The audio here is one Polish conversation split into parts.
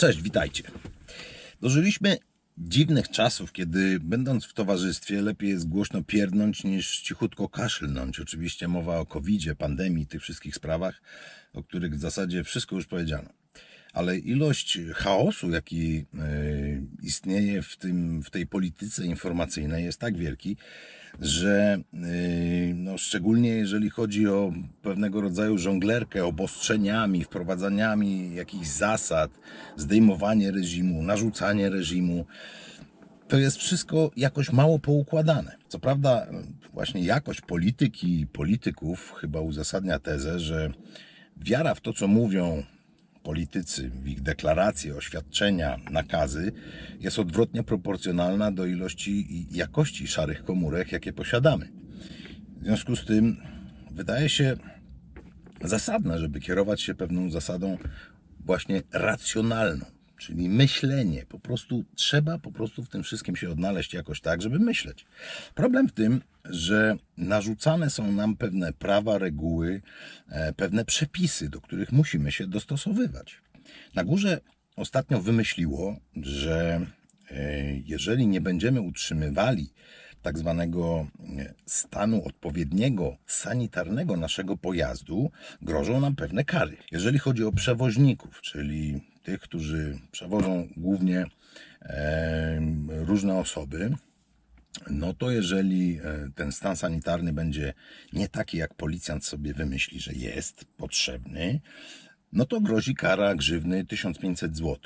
Cześć, witajcie. Dożyliśmy dziwnych czasów, kiedy będąc w towarzystwie lepiej jest głośno pierdnąć niż cichutko kaszlnąć. Oczywiście mowa o covid pandemii, tych wszystkich sprawach, o których w zasadzie wszystko już powiedziano. Ale ilość chaosu, jaki e, istnieje w, tym, w tej polityce informacyjnej jest tak wielki, że e, no, szczególnie jeżeli chodzi o pewnego rodzaju żonglerkę obostrzeniami, wprowadzaniami jakichś zasad, zdejmowanie reżimu, narzucanie reżimu, to jest wszystko jakoś mało poukładane. Co prawda, właśnie jakość polityki i polityków chyba uzasadnia tezę, że wiara w to, co mówią politycy, ich deklaracje, oświadczenia, nakazy, jest odwrotnie proporcjonalna do ilości i jakości szarych komórek, jakie posiadamy. W związku z tym wydaje się zasadne, żeby kierować się pewną zasadą właśnie racjonalną, czyli myślenie. Po prostu trzeba po prostu w tym wszystkim się odnaleźć jakoś tak, żeby myśleć. Problem w tym, że narzucane są nam pewne prawa, reguły, e, pewne przepisy, do których musimy się dostosowywać. Na górze ostatnio wymyśliło, że e, jeżeli nie będziemy utrzymywali tak zwanego e, stanu odpowiedniego, sanitarnego naszego pojazdu, grożą nam pewne kary. Jeżeli chodzi o przewoźników, czyli tych, którzy przewożą głównie e, różne osoby, no to jeżeli e, ten stan sanitarny będzie nie taki, jak policjant sobie wymyśli, że jest potrzebny, no to grozi kara grzywny 1500 zł.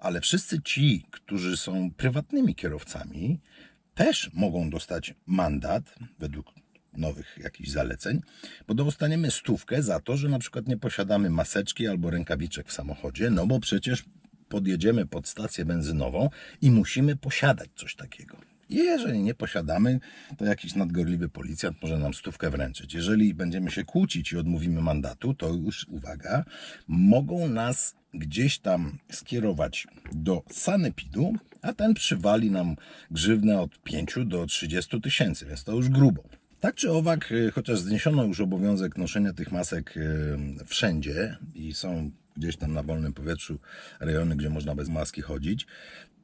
Ale wszyscy ci, którzy są prywatnymi kierowcami, też mogą dostać mandat według nowych jakichś zaleceń, bo dostaniemy stówkę za to, że na przykład nie posiadamy maseczki albo rękawiczek w samochodzie, no bo przecież podjedziemy pod stację benzynową i musimy posiadać coś takiego. Jeżeli nie posiadamy, to jakiś nadgorliwy policjant może nam stówkę wręczyć. Jeżeli będziemy się kłócić i odmówimy mandatu, to już uwaga, mogą nas gdzieś tam skierować do sanepidu, a ten przywali nam grzywnę od 5 do 30 tysięcy, więc to już grubo. Tak czy owak, y, chociaż zniesiono już obowiązek noszenia tych masek y, wszędzie i są gdzieś tam na wolnym powietrzu rejony, gdzie można bez maski chodzić,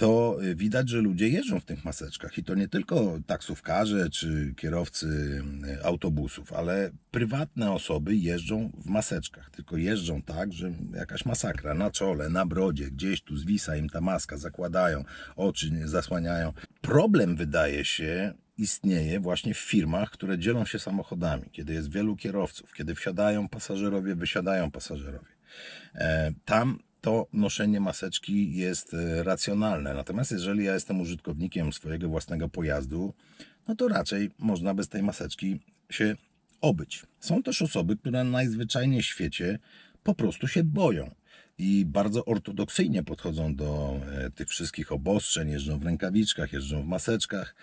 to widać, że ludzie jeżdżą w tych maseczkach i to nie tylko taksówkarze czy kierowcy y, autobusów, ale prywatne osoby jeżdżą w maseczkach, tylko jeżdżą tak, że jakaś masakra na czole, na brodzie, gdzieś tu zwisa im ta maska, zakładają, oczy zasłaniają. Problem wydaje się istnieje właśnie w firmach, które dzielą się samochodami, kiedy jest wielu kierowców, kiedy wsiadają pasażerowie, wysiadają pasażerowie. E, Tam to noszenie maseczki jest e, racjonalne. Natomiast jeżeli ja jestem użytkownikiem swojego własnego pojazdu, no to raczej można bez tej maseczki się obyć. Są też osoby, które najzwyczajniej w świecie po prostu się boją i bardzo ortodoksyjnie podchodzą do e, tych wszystkich obostrzeń, jeżdżą w rękawiczkach, jeżdżą w maseczkach,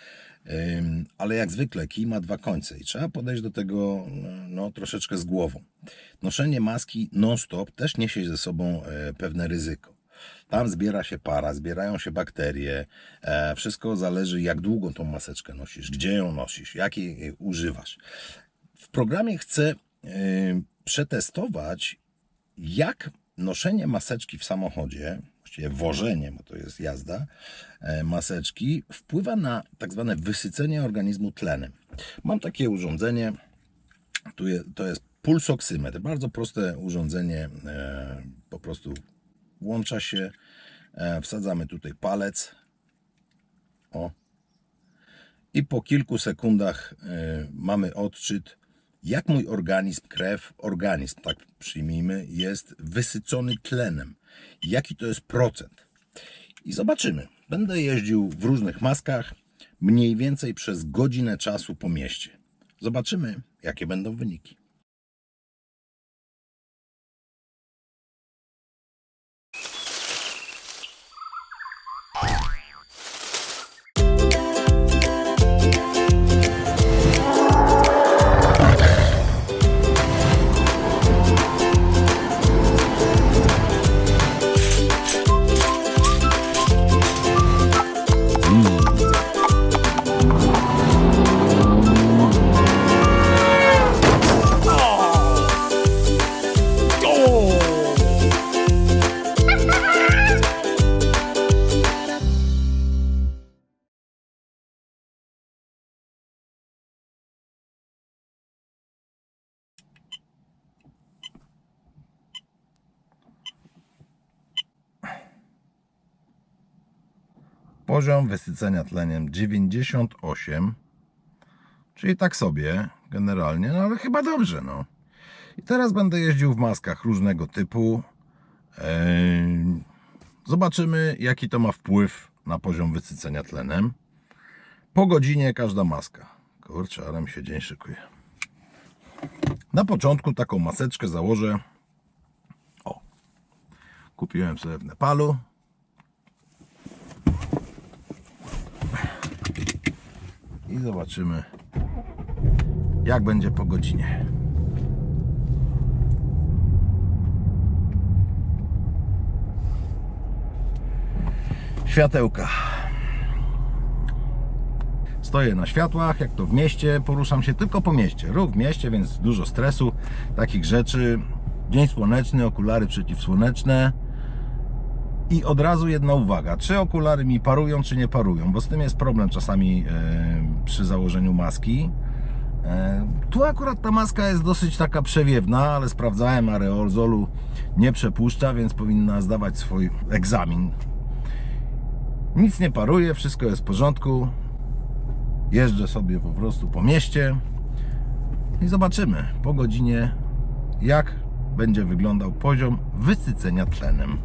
ale jak zwykle kij ma dwa końce i trzeba podejść do tego no, troszeczkę z głową. Noszenie maski non-stop też niesie ze sobą e, pewne ryzyko. Tam zbiera się para, zbierają się bakterie. E, wszystko zależy, jak długo tą maseczkę nosisz, gdzie ją nosisz, jakiej e, używasz. W programie chcę e, przetestować, jak noszenie maseczki w samochodzie, właściwie wożenie, bo to jest jazda, e, maseczki, wpływa na tak zwane wysycenie organizmu tlenem. Mam takie urządzenie, tu je, to jest pulsoksymetr, bardzo proste urządzenie, e, po prostu włącza się, e, wsadzamy tutaj palec, o, i po kilku sekundach mamy odczyt, jak mój organizm, krew, organizm, tak przyjmijmy, jest wysycony tlenem. Jaki to jest procent. I zobaczymy. Będę jeździł w różnych maskach, mniej więcej przez godzinę czasu po mieście. Zobaczymy, jakie będą wyniki. Poziom wysycenia tleniem 98. Czyli tak sobie generalnie, no ale chyba dobrze, no. I teraz będę jeździł w maskach różnego typu. Zobaczymy, jaki to ma wpływ na poziom wysycenia tlenem. Po godzinie każda maska. Kurczę, ale mi się dzień szykuje. Na początku taką maseczkę założę. O, kupiłem sobie w Nepalu. I zobaczymy, jak będzie po godzinie. Światełka. Stoję na światłach, jak to w mieście, poruszam się tylko po mieście. Ruch w mieście, więc dużo stresu, takich rzeczy. Dzień słoneczny, okulary przeciwsłoneczne. I od razu jedna uwaga, czy okulary mi parują, czy nie parują, bo z tym jest problem czasami e, przy założeniu maski. E, tu akurat ta maska jest dosyć taka przewiewna, ale sprawdzałem, aerozolu nie przepuszcza, więc powinna zdawać swój egzamin. Nic nie paruje, wszystko jest w porządku. Jeżdżę sobie po prostu po mieście i zobaczymy po godzinie, jak będzie wyglądał poziom wysycenia tlenem.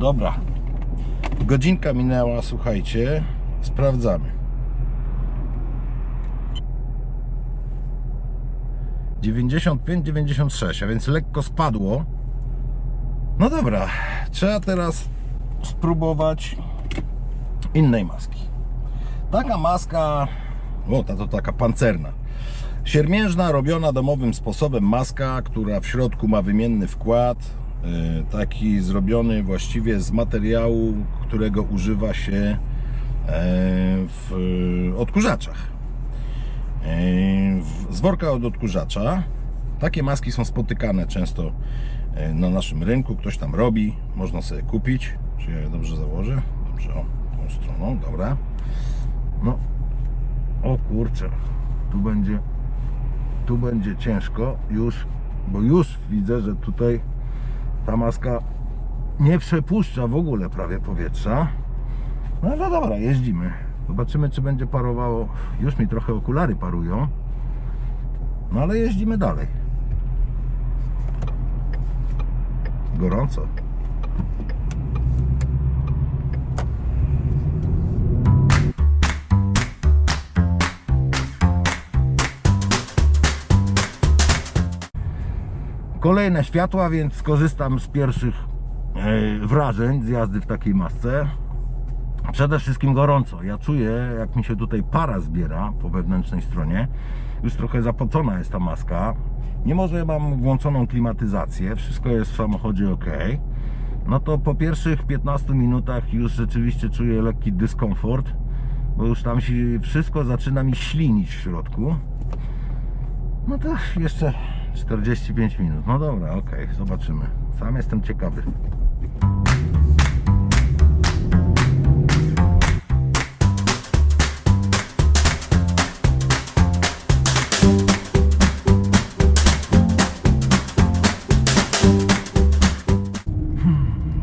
Dobra. Godzinka minęła, słuchajcie. Sprawdzamy. 95-96, a więc lekko spadło. No dobra, trzeba teraz spróbować innej maski. Taka maska, o ta to taka pancerna. Siermiężna, robiona domowym sposobem maska, która w środku ma wymienny wkład, taki zrobiony właściwie z materiału, którego używa się yy, w odkurzaczach. W- z worka od odkurzacza. Takie maski są spotykane często na naszym rynku. Ktoś tam robi, można sobie kupić. Czy ja je dobrze założę? Dobrze, o, tą stroną, dobra. No, o kurczę, tu będzie, tu będzie ciężko już, bo już widzę, że tutaj ta maska nie przepuszcza w ogóle prawie powietrza. No ale dobra, jeździmy. Zobaczymy, czy będzie parowało. Już mi trochę okulary parują. No ale jeździmy dalej. Gorąco. Kolejne światła, więc skorzystam z pierwszych e, wrażeń z jazdy w takiej masce. Przede wszystkim gorąco. Ja czuję, jak mi się tutaj para zbiera po wewnętrznej stronie. Już trochę zapocona jest ta maska. Mimo, że mam włączoną klimatyzację, wszystko jest w samochodzie ok. No to po pierwszych 15 minutach już rzeczywiście czuję lekki dyskomfort, bo już tam się wszystko zaczyna mi ślinić w środku. No to jeszcze 45 minut. No dobra, ok, zobaczymy. Sam jestem ciekawy.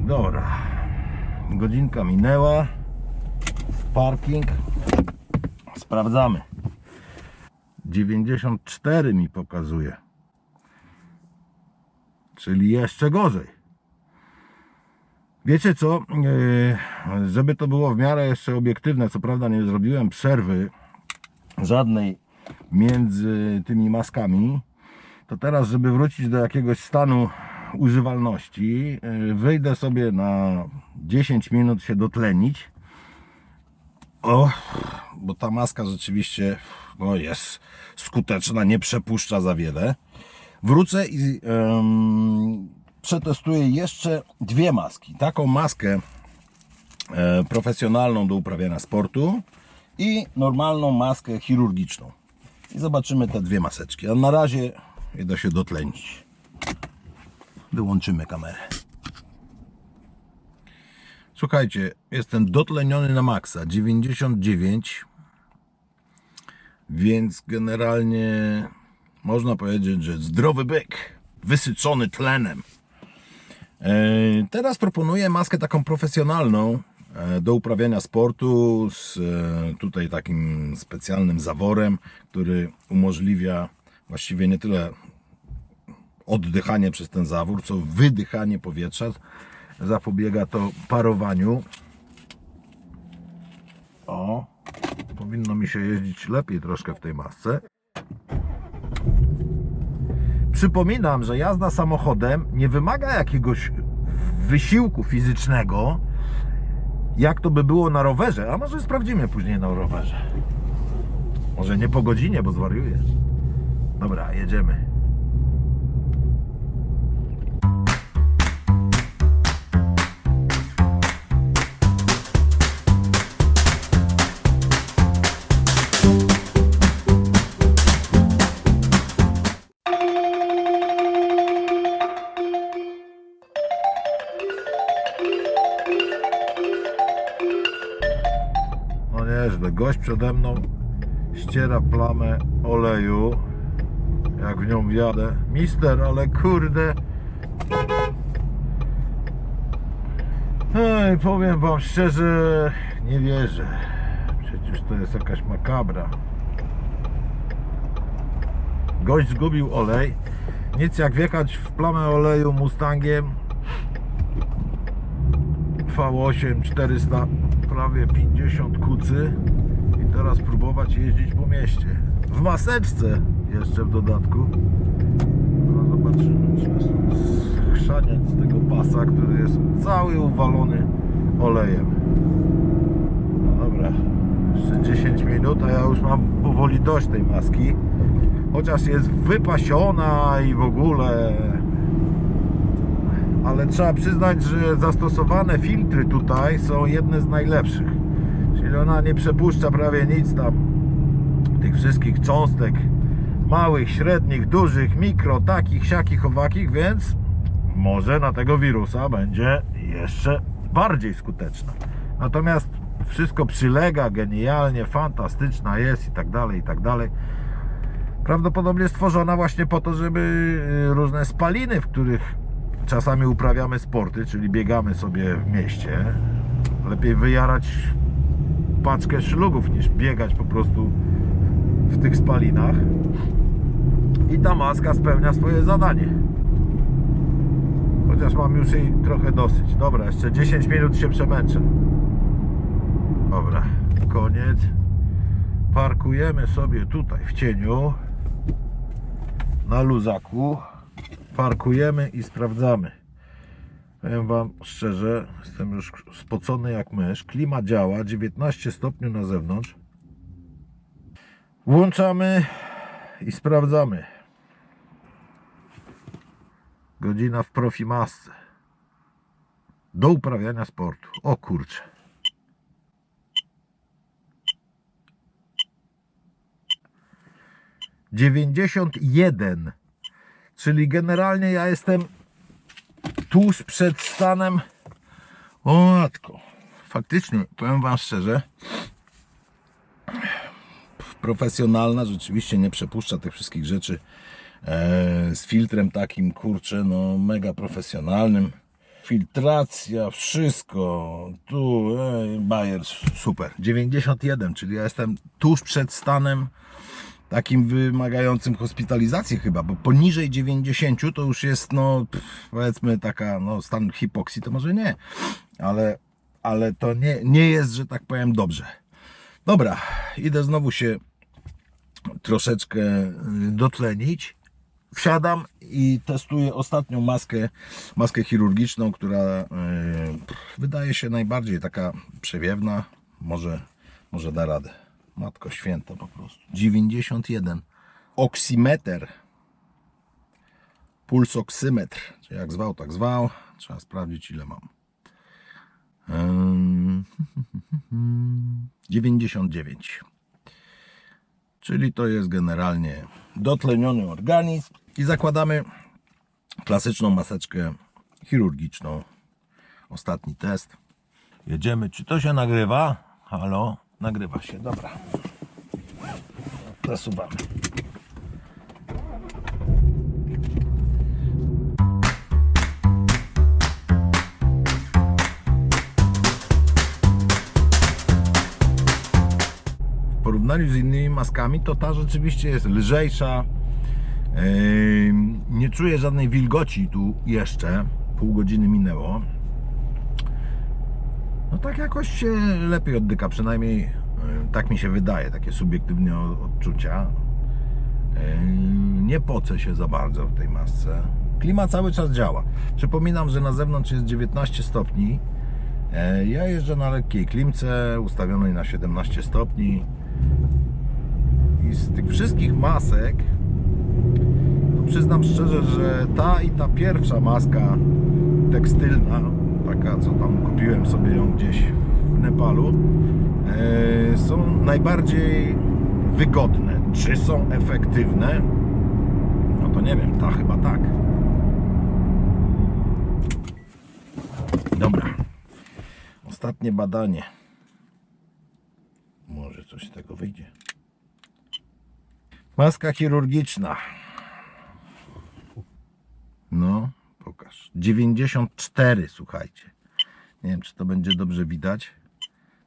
Dobra. Godzinka minęła. Parking. Sprawdzamy. 94 mi pokazuje. Czyli jeszcze gorzej. Wiecie co? Yy, Żeby to było w miarę jeszcze obiektywne, co prawda nie zrobiłem przerwy żadnej między tymi maskami, to teraz, żeby wrócić do jakiegoś stanu używalności, yy, wyjdę sobie na 10 minut się dotlenić. O, bo ta maska rzeczywiście no jest skuteczna, nie przepuszcza za wiele. Wrócę i em, przetestuję jeszcze dwie maski. Taką maskę e, profesjonalną do uprawiania sportu i normalną maskę chirurgiczną. I zobaczymy te dwie maseczki. A na razie idę się dotlenić. Wyłączymy kamerę. Słuchajcie, jestem dotleniony na maksa 99, więc generalnie można powiedzieć, że zdrowy byk, wysycony tlenem. E, Teraz proponuję maskę taką profesjonalną e, do uprawiania sportu z e, tutaj takim specjalnym zaworem, który umożliwia właściwie nie tyle oddychanie przez ten zawór, co wydychanie powietrza. Zapobiega to parowaniu. O, powinno mi się jeździć lepiej troszkę w tej masce. Przypominam, że jazda samochodem nie wymaga jakiegoś wysiłku fizycznego, jak to by było na rowerze, a może sprawdzimy później na rowerze. Może nie po godzinie, bo zwariuję. Dobra, jedziemy. Przede mną ściera plamę oleju, jak w nią wjadę. Mister, ale kurde. Ej, powiem wam szczerze, nie wierzę. Przecież to jest jakaś makabra. Gość zgubił olej. Nic jak wjechać w plamę oleju Mustangiem V8 400 prawie 50 kucy teraz próbować jeździć po mieście. W maseczce jeszcze w dodatku. No zobaczymy czy jest chrzaniec tego pasa który jest cały uwalony olejem. No dobra jeszcze 10 minut a ja już mam powoli dość tej maski. Chociaż jest wypasiona i w ogóle. Ale trzeba przyznać, że zastosowane filtry tutaj są jedne z najlepszych. Czyli ona nie przepuszcza prawie nic tam tych wszystkich cząstek małych, średnich, dużych, mikro, takich, siakich, owakich, więc może na tego wirusa będzie jeszcze bardziej skuteczna. Natomiast wszystko przylega genialnie, fantastyczna jest i tak dalej, i tak dalej. Prawdopodobnie stworzona właśnie po to, żeby y, różne spaliny, w których czasami uprawiamy sporty, czyli biegamy sobie w mieście, lepiej wyjarać paczkę szlugów niż biegać po prostu w tych spalinach. I ta maska spełnia swoje zadanie. Chociaż mam już jej trochę dosyć. Dobra, jeszcze 10 minut się przemęczę. Dobra, koniec. Parkujemy sobie tutaj w cieniu na luzaku parkujemy i sprawdzamy. Powiem Wam szczerze, jestem już spocony jak mysz. Klima działa, 19 stopni na zewnątrz. Włączamy i sprawdzamy. Godzina w profimasce. Do uprawiania sportu. O kurczę. Dziewięćdziesiąt jeden Czyli generalnie ja jestem tuż przed stanem. O matko. Faktycznie, powiem Wam szczerze, profesjonalna rzeczywiście nie przepuszcza tych wszystkich rzeczy e, z filtrem takim, kurczę, no mega profesjonalnym. Filtracja, wszystko. Tu, ej, Bayer, super. 91, czyli ja jestem tuż przed stanem takim wymagającym hospitalizacji chyba, bo poniżej 90 to już jest, no powiedzmy taka, no stan hipoksji to może nie, ale, ale to nie, nie jest, że tak powiem, dobrze. Dobra, idę znowu się troszeczkę y, dotlenić. Wsiadam i testuję ostatnią maskę, maskę chirurgiczną, która y, pff, wydaje się najbardziej taka przewiewna. Może, może da radę. Matko święta po prostu. 91. Oksimeter. Pulsoksymetr. Czy jak zwał, tak zwał. Trzeba sprawdzić ile mam. Ym, 99. Czyli to jest generalnie dotleniony organizm. I zakładamy klasyczną maseczkę chirurgiczną. Ostatni test. Jedziemy. Czy to się nagrywa? Halo? Nagrywa się, dobra. Zasuwamy. W porównaniu z innymi maskami, to ta rzeczywiście jest lżejsza. Nie czuję żadnej wilgoci tu jeszcze. Pół godziny minęło. No tak jakoś się lepiej oddyka, przynajmniej yy, tak mi się wydaje, takie subiektywne odczucia. Yy, Nie pocę się za bardzo w tej masce. Klima cały czas działa. Przypominam, że na zewnątrz jest 19 stopni. E, Ja jeżdżę na lekkiej klimce ustawionej na 17 stopni. I z tych wszystkich masek przyznam szczerze, że ta i ta pierwsza maska tekstylna, taka co tam kupiłem sobie ją gdzieś w Nepalu, e, są najbardziej wygodne. Czy są efektywne? No to nie wiem, ta chyba tak. Dobra. Ostatnie badanie. Może coś z tego wyjdzie. Maska chirurgiczna. No, pokaż. 94, słuchajcie. Nie wiem, czy to będzie dobrze widać.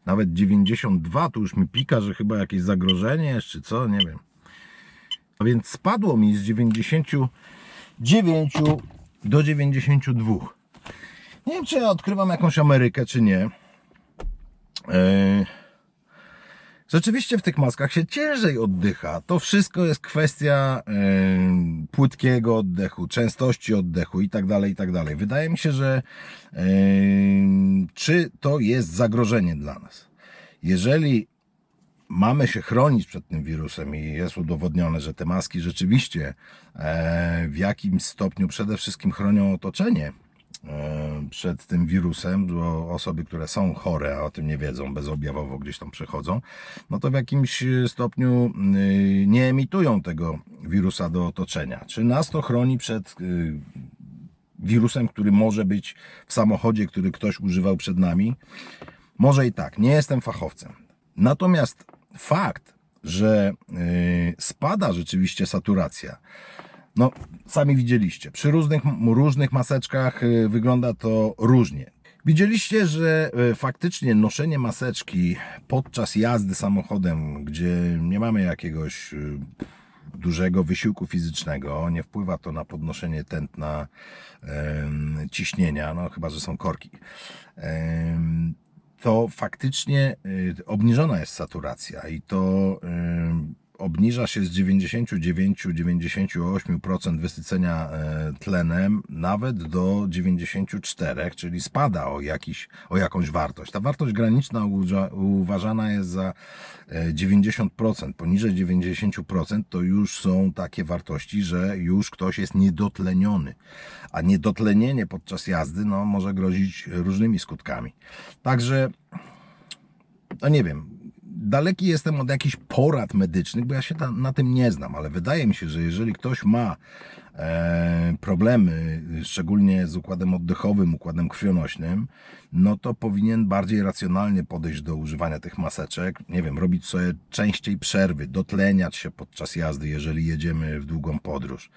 Nawet 92 tu już mi pika, że chyba jakieś zagrożenie jest, czy co, nie wiem. A więc spadło mi z 99 do 92. Nie wiem, czy ja odkrywam jakąś Amerykę, czy nie. Eee, Rzeczywiście w tych maskach się ciężej oddycha. To wszystko jest kwestia em, płytkiego oddechu, częstości oddechu i tak dalej, i tak dalej. Wydaje mi się, że czy to jest zagrożenie dla nas? Jeżeli mamy się chronić przed tym wirusem i jest udowodnione, że te maski rzeczywiście e, w jakimś stopniu przede wszystkim chronią otoczenie przed tym wirusem, bo osoby, które są chore, a o tym nie wiedzą, bezobjawowo gdzieś tam przechodzą, no to w jakimś stopniu y, nie emitują tego wirusa do otoczenia. Czy nas to chroni przed y, wirusem, który może być w samochodzie, który ktoś używał przed nami? Może i tak, nie jestem fachowcem. Natomiast fakt, że y, spada rzeczywiście saturacja, no sami widzieliście, przy różnych, różnych maseczkach y, wygląda to różnie. Widzieliście, że y, faktycznie noszenie maseczki podczas jazdy samochodem, gdzie nie mamy jakiegoś y, dużego wysiłku fizycznego, nie wpływa to na podnoszenie tętna, ciśnienia, no chyba, że są korki. To faktycznie obniżona jest saturacja i to obniża się z 99-98% wysycenia e, tlenem nawet do 94, czyli spada o, jakiś, o jakąś wartość. Ta wartość graniczna uważana jest za e, 90%. Poniżej 90% to już są takie wartości, że już ktoś jest niedotleniony. A niedotlenienie podczas jazdy no, może grozić różnymi skutkami. Także no nie wiem, daleki jestem od jakichś porad medycznych, bo ja się na tym nie znam, ale wydaje mi się, że jeżeli ktoś ma e, problemy, szczególnie z układem oddechowym, układem krwionośnym, no to powinien bardziej racjonalnie podejść do używania tych maseczek. Nie wiem, robić sobie częściej przerwy, dotleniać się podczas jazdy, jeżeli jedziemy w długą podróż.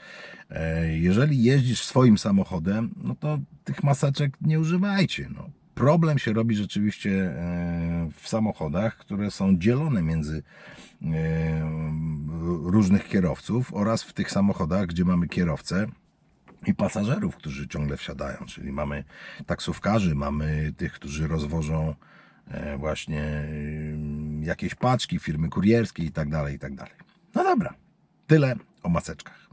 E, jeżeli jeździsz swoim samochodem, no to tych maseczek nie używajcie. No problem się robi rzeczywiście e, w samochodach, które są dzielone między e, różnych kierowców oraz w tych samochodach, gdzie mamy kierowcę i pasażerów, którzy ciągle wsiadają, czyli mamy taksówkarzy, mamy tych, którzy rozwożą e, właśnie e, jakieś paczki, firmy kurierskie i tak dalej, i tak dalej. No dobra, tyle o maseczkach.